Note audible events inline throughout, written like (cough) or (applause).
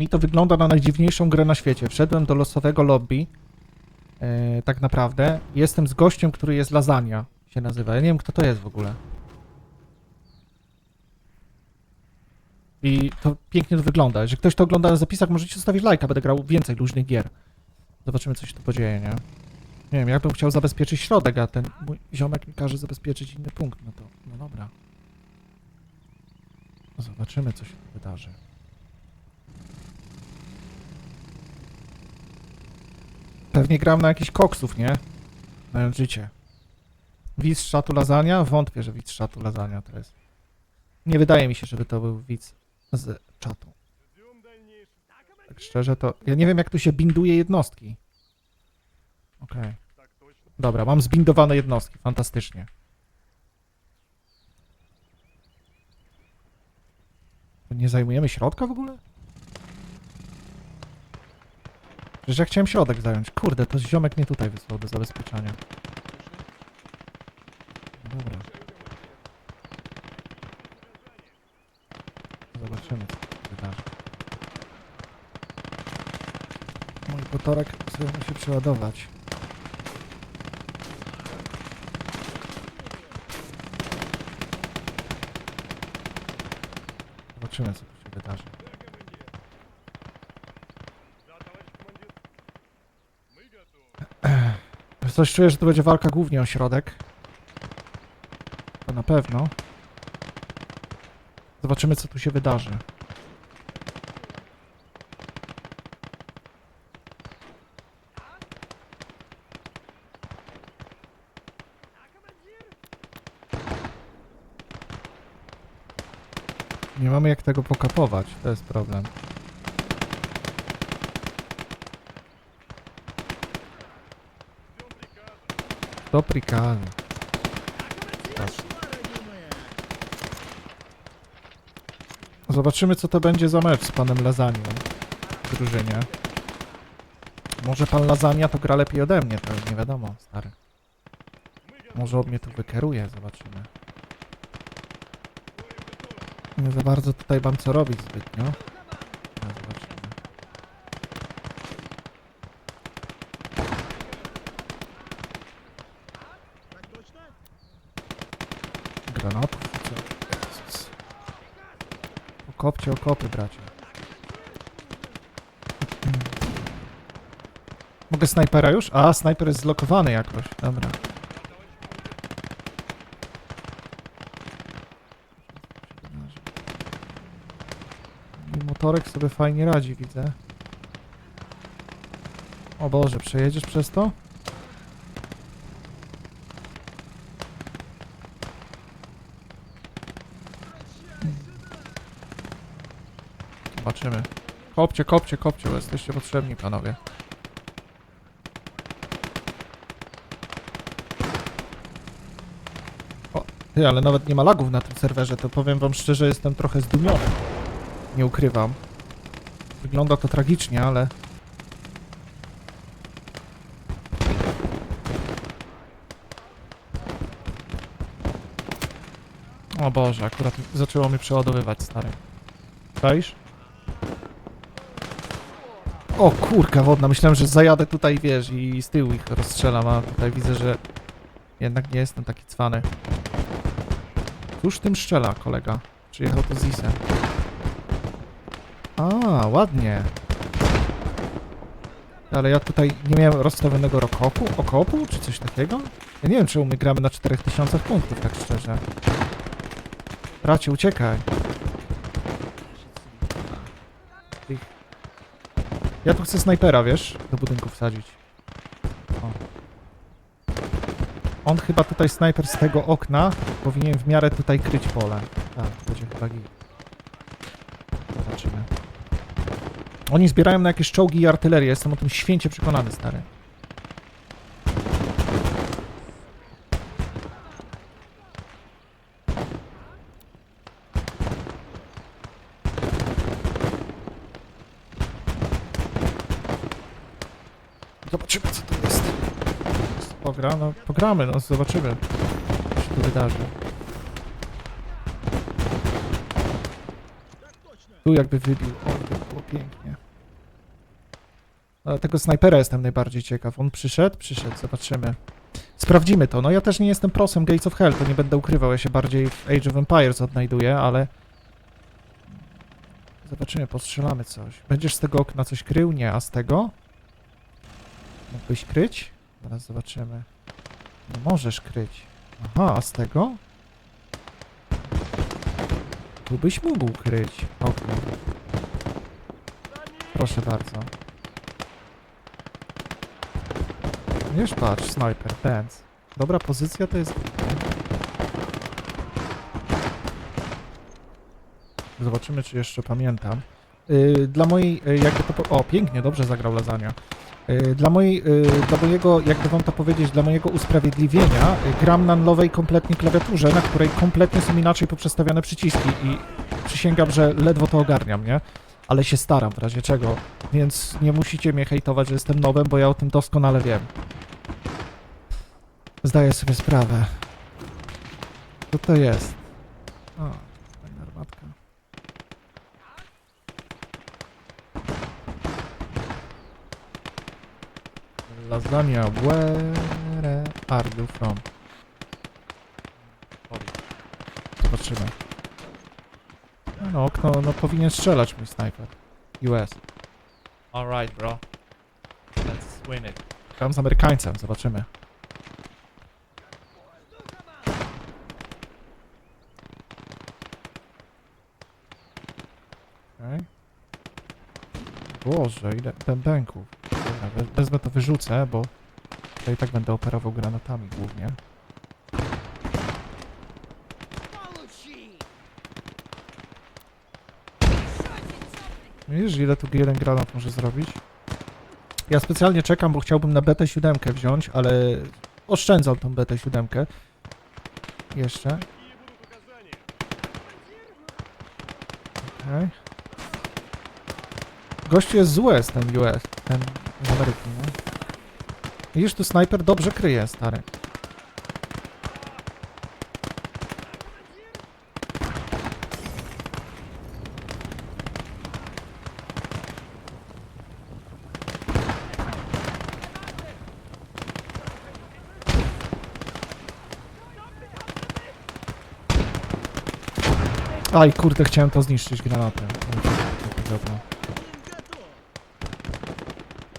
Mi to wygląda na najdziwniejszą grę na świecie. Wszedłem do losowego lobby. e, tak naprawdę. Jestem z gościem, który jest lasagna. Się nazywa. Ja nie wiem, kto to jest w ogóle. I to pięknie to wygląda. Jeżeli ktoś to ogląda na zapisach, możecie zostawić lajka. Będę grał więcej luźnych gier. Zobaczymy, co się tu podzieje, nie? Nie wiem, ja bym chciał zabezpieczyć środek, a ten mój ziomek mi każe zabezpieczyć inny punkt. No to, no dobra. Zobaczymy, co się wydarzy. Pewnie gram na jakichś koksów, nie? Mając życie. Widz szatu lasagna? Wątpię, że widz szatu lasagna to jest. Nie wydaje mi się, żeby to był widz z czatu. Tak szczerze to... Ja nie wiem, jak tu się binduje jednostki. Okej. Dobra, mam zbindowane jednostki. Fantastycznie. Nie zajmujemy środka w ogóle? Przecież ja chciałem środek zająć. Kurde, to ziomek mnie tutaj wysłał do zabezpieczania. Dobra. Zobaczymy, co się wydarzy. Mój motorek sobie musi przeładować. Zobaczymy, co się wydarzy. Coś czuję, że to będzie walka głównie o środek. To na pewno. Zobaczymy, co tu się wydarzy. Nie mamy jak tego pokapować, to jest problem. To prikazy. Zobaczymy, co to będzie za mecz z panem Lazanią w drużynie. Może pan Lasagna to gra lepiej ode mnie, to nie wiadomo, stary. Może on mnie tu wykeruje, zobaczymy. Nie za bardzo tutaj mam co robić zbytnio. No, zobaczymy. Granatów? Co? Jezus. Okopcie okopy, bracie. Mogę snajpera już? A, snajper jest zlokowany jakoś. Dobra. Motorek sobie fajnie radzi, widzę. O Boże, przejedziesz przez to? Zobaczymy. Kopcie, kopcie, kopcie, bo jesteście potrzebni, panowie. O, ty, ale nawet nie ma lagów na tym serwerze, to powiem wam szczerze, jestem trochę zdumiony. Nie ukrywam. Wygląda to tragicznie, ale... O Boże, akurat zaczęło mnie przeładowywać, stary. Czaisz? O kurka wodna, myślałem, że zajadę tutaj, wiesz, i z tyłu ich rozstrzelam, a tutaj widzę, że jednak nie jestem taki cwany. Cóż tym strzela, kolega? Przyjechał to z Isem. A, ładnie. Ale ja tutaj nie miałem rozstawionego rokopu, okopu, czy coś takiego? Ja nie wiem, czemu my gramy na 4000 punktów, tak szczerze. Bracie, uciekaj. Ja tu chcę snajpera, wiesz, do budynku wsadzić. O. On chyba tutaj snajper z tego okna powinien w miarę tutaj kryć pole. Tak, będzie chyba. Zobaczymy. Oni zbierają na jakieś czołgi i artylerię, jestem o tym święcie przekonany, stary. Zobaczymy, co to jest. Pogra, no, pogramy, no, zobaczymy, co się tu wydarzy. Tu jakby wybił. O, ty chłopie. pięknie. Tego snajpera jestem najbardziej ciekaw. On przyszedł? Przyszedł, zobaczymy. Sprawdzimy to. No ja też nie jestem prosem Gates of Hell, to nie będę ukrywał. Ja się bardziej w Age of Empires odnajduję, ale... Zobaczymy, postrzelamy coś. Będziesz z tego okna coś krył? Nie, a z tego? Mógłbyś kryć? Zaraz zobaczymy. Nie możesz kryć. Aha, a z tego? Tu byś mógł kryć. Okno. Proszę bardzo. Wiesz, patrz, snajper, pants. Dobra pozycja to jest... Zobaczymy, czy jeszcze pamiętam. Yy, dla mojej, yy, to... Po... O, pięknie, dobrze zagrał Lasagna. Yy, Dla mojej, yy, dla mojego, jakby wam to powiedzieć, dla mojego usprawiedliwienia yy, gram na nowej kompletnie klawiaturze, na której kompletnie są inaczej poprzestawiane przyciski i przysięgam, że ledwo to ogarniam, nie? Ale się staram w razie czego, więc nie musicie mnie hejtować, że jestem nowym, bo ja o tym doskonale wiem. Zdaję sobie sprawę. Co to jest? O, fajna armatka. Lasagna, where are you from? Zobaczymy. No, no, okno, no powinien strzelać mój snajper. US. Alright, bro. Let's win it. Gram z Amerykańcem, zobaczymy. Okej. Boże, ile bębenków. Dobra, we- wezmę to wyrzucę, bo tutaj tak będę operował granatami głównie. Widzisz, ile tu jeden granat może zrobić? Ja specjalnie czekam, bo chciałbym na BT7 wziąć, ale oszczędzam tą BT7. Jeszcze. Okej. Gościu jest z US, ten US, ten z nie? Widzisz, tu snajper dobrze kryje, stary. Aj, kurde, chciałem to zniszczyć granatem. Dobra.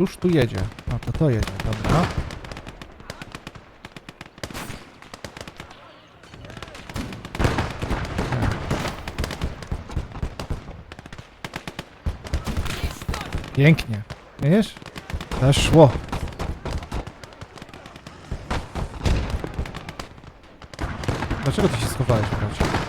Już tu jedzie. No to to jedzie, dobra. Pięknie. Wiesz? Też szło. Dlaczego ty się schowałeś, bracie?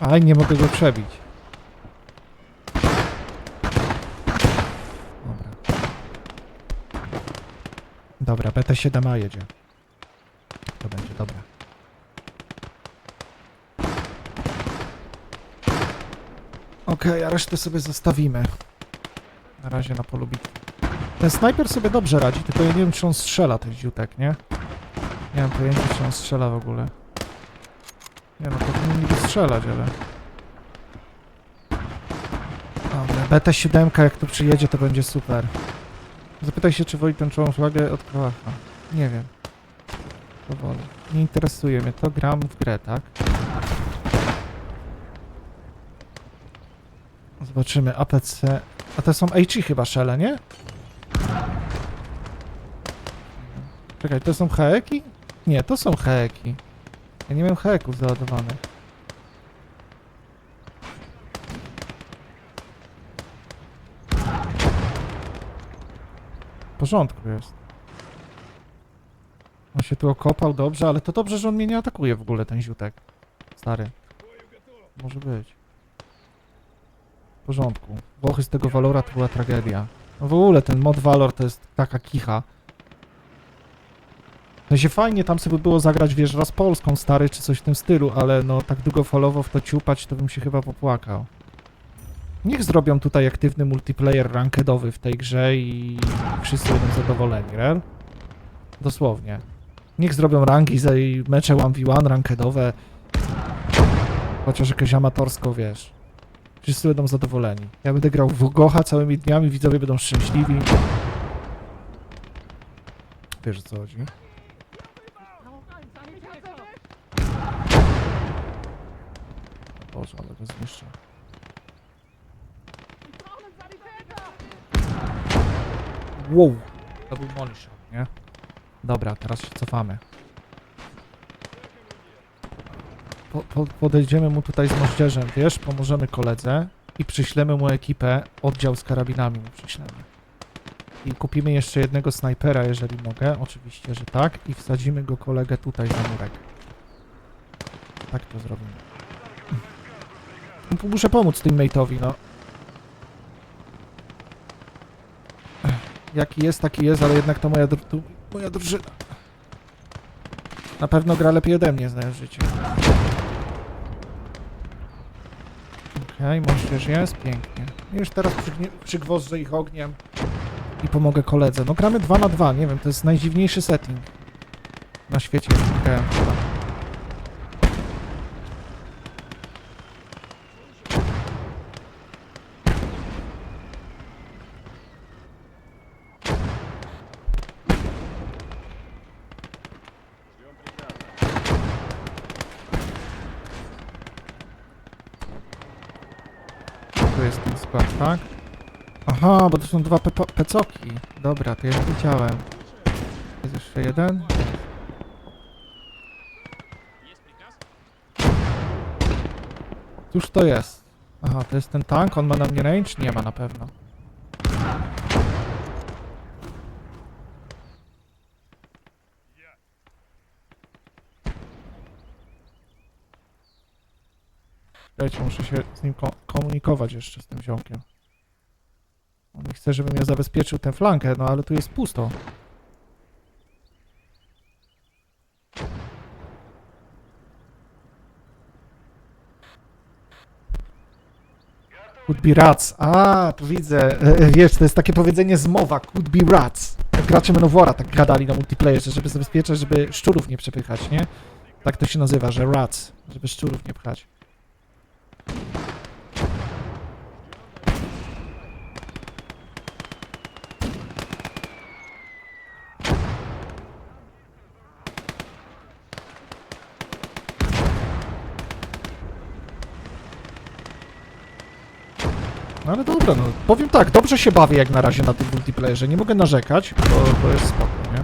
Aj, nie mogę go przebić. Dobra. Dobra, BT7A jedzie. To będzie dobra. Okej, a resztę sobie zostawimy. Na razie na polu bitwy. Ten snajper sobie dobrze radzi, tylko ja nie wiem, czy on strzela, ten ziutek, nie? Nie mam pojęcia, czy on strzela w ogóle. Nie no, powinien strzelać, ale... Dobra, BT7 jak tu przyjedzie, to będzie super. Zapytaj się, czy woli tę czołą flagę od Kałacha. Nie wiem. Powoli. Nie interesuje mnie to, gram w grę, tak? Zobaczymy, APC... A to są HE chyba szele, nie? Czekaj, to są heki? Nie, to są heki. Ja nie miałem heków załadowanych. W porządku jest. On się tu okopał dobrze, ale to dobrze, że on mnie nie atakuje w ogóle, ten ziutek. Stary. Może być. W porządku. Włochy z tego Valora to była tragedia. No w ogóle ten mod Valor to jest taka kicha. No się fajnie tam sobie było zagrać, wiesz, raz Polską stary, czy coś w tym stylu, ale no tak długofalowo w to ciupać, to bym się chyba popłakał. Niech zrobią tutaj aktywny multiplayer rankedowy w tej grze i wszyscy będą zadowoleni, rel? Dosłownie. Niech zrobią rangi za mecze 1v1, rankedowe. Chociaż jakieś amatorsko, wiesz. Wszyscy będą zadowoleni. Ja będę grał w Gocha całymi dniami, widzowie będą szczęśliwi. Wiesz o co chodzi. Boże, ale go zniszczę. Wow! To był money shot, nie? Dobra, teraz się cofamy. Po, po, podejdziemy mu tutaj z moździerzem, wiesz? Pomożemy koledze i przyślemy mu ekipę, oddział z karabinami mu przyślemy. I kupimy jeszcze jednego snajpera, jeżeli mogę, oczywiście, że tak. I wsadzimy go kolegę tutaj za murek. Tak to zrobimy. Muszę pomóc teammate'owi, no. Jaki jest, taki jest, ale jednak to moja, moja drużyna. Na pewno gra lepiej ode mnie, znając życie. Okej, moździerz jest, pięknie. Już teraz przygwożdżę ich ogniem i pomogę koledze. No gramy 2 na 2, nie wiem, to jest najdziwniejszy setting na świecie. jaki grałem chyba. Tu skład, tak? Aha, bo to są dwa pepo- pecoki. Dobra, to ja widziałem. Jest jeszcze jeden? Cóż to jest? Aha, to jest ten tank, on ma na mnie range? Nie ma na pewno. Słuchajcie, muszę się z nim ko- komunikować jeszcze z tym ziomkiem. On chce, żebym ja zabezpieczył tę flankę, no ale tu jest pusto. Could be rats. A, tu widzę. E, e, wiesz, to jest takie powiedzenie z mowa. Could be rats. Gracze Menowora tak gadali na multiplayerze, żeby zabezpieczać, żeby szczurów nie przepychać, nie? Tak to się nazywa, że rats. Żeby szczurów nie pchać. No ale dobra, no powiem tak, dobrze się bawię jak na razie na tym multiplayerze, nie mogę narzekać, bo, bo jest spoko, nie?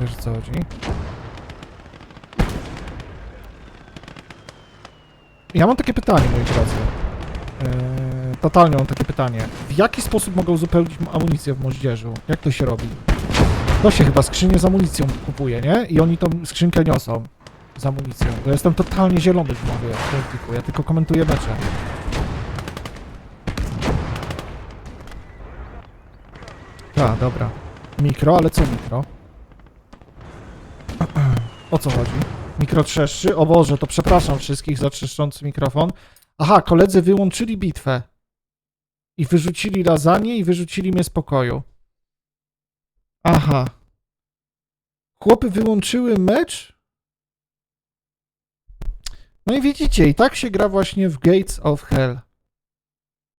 Wiesz co chodzi? Ja mam takie pytanie, moi drodzy. Eee, totalnie mam takie pytanie. W jaki sposób mogę uzupełnić amunicję w moździerzu? Jak to się robi? To się chyba skrzynię z amunicją kupuje, nie? I oni tą skrzynkę niosą z amunicją. Ja jestem totalnie zielony w mowie w. Ja tylko komentuję mecze. Tak, dobra. Mikro, ale co mikro? (clears throat) O co chodzi? Mikro trzeszczy? O Boże, to przepraszam wszystkich za trzeszczący mikrofon. Aha, koledzy wyłączyli bitwę. I wyrzucili lasagne i wyrzucili mnie z pokoju. Aha. Chłopy wyłączyły mecz? No i widzicie, i tak się gra właśnie w Gates of Hell.